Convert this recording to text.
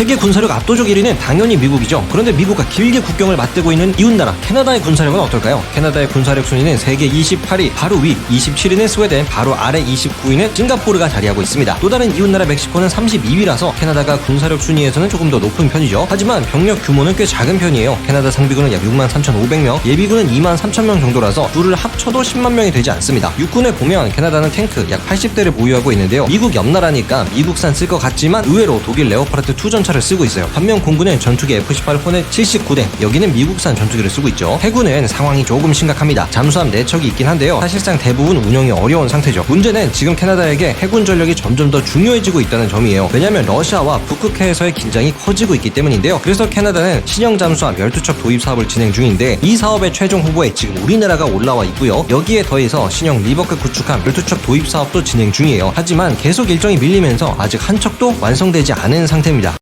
세계 군사력 압도적 1위는 당연히 미국이죠. 그런데 미국과 길게 국경을 맞대고 있는 이웃나라 캐나다의 군사력은 어떨까요? 캐나다의 군사력 순위는 세계 28위, 바로 위 27위는 스웨덴, 바로 아래 29위는 싱가포르가 자리하고 있습니다. 또 다른 이웃나라 멕시코는 32위라서 캐나다가 군사력 순위에서는 조금 더 높은 편이죠. 하지만 병력 규모는 꽤 작은 편이에요. 캐나다 상비군은 약 6만 3,500명, 예비군은 2만 3,000명 정도라서 둘을 합쳐도 10만 명이 되지 않습니다. 육군에 보면 캐나다는 탱크 약 80대를 보유하고 있는데요. 미국 옆나라니까 미국산 쓸 것 같지만 의외로 독일 레오파르트 2 전차 를 쓰고 있어요. 반면 공군은 전투기 F-18 호넷 79대 여기는 미국산 전투기를 쓰고 있죠. 해군은 상황이 조금 심각합니다. 잠수함 4척이 있긴 한데요. 사실상 대부분 운영이 어려운 상태죠. 문제는 지금 캐나다에게 해군 전력이 점점 더 중요해지고 있다는 점이에요. 왜냐하면 러시아와 북극해에서의 긴장이 커지고 있기 때문인데요. 그래서 캐나다는 신형 잠수함 12척 도입 사업을 진행 중인데 이 사업의 최종 후보에 지금 우리나라가 올라와 있고요. 여기에 더해서 신형 리버크 구축함 12척 도입 사업도 진행 중이에요. 하지만 계속 일정이 밀리면서 아직 한 척도 완성되지 않은 상태입니다.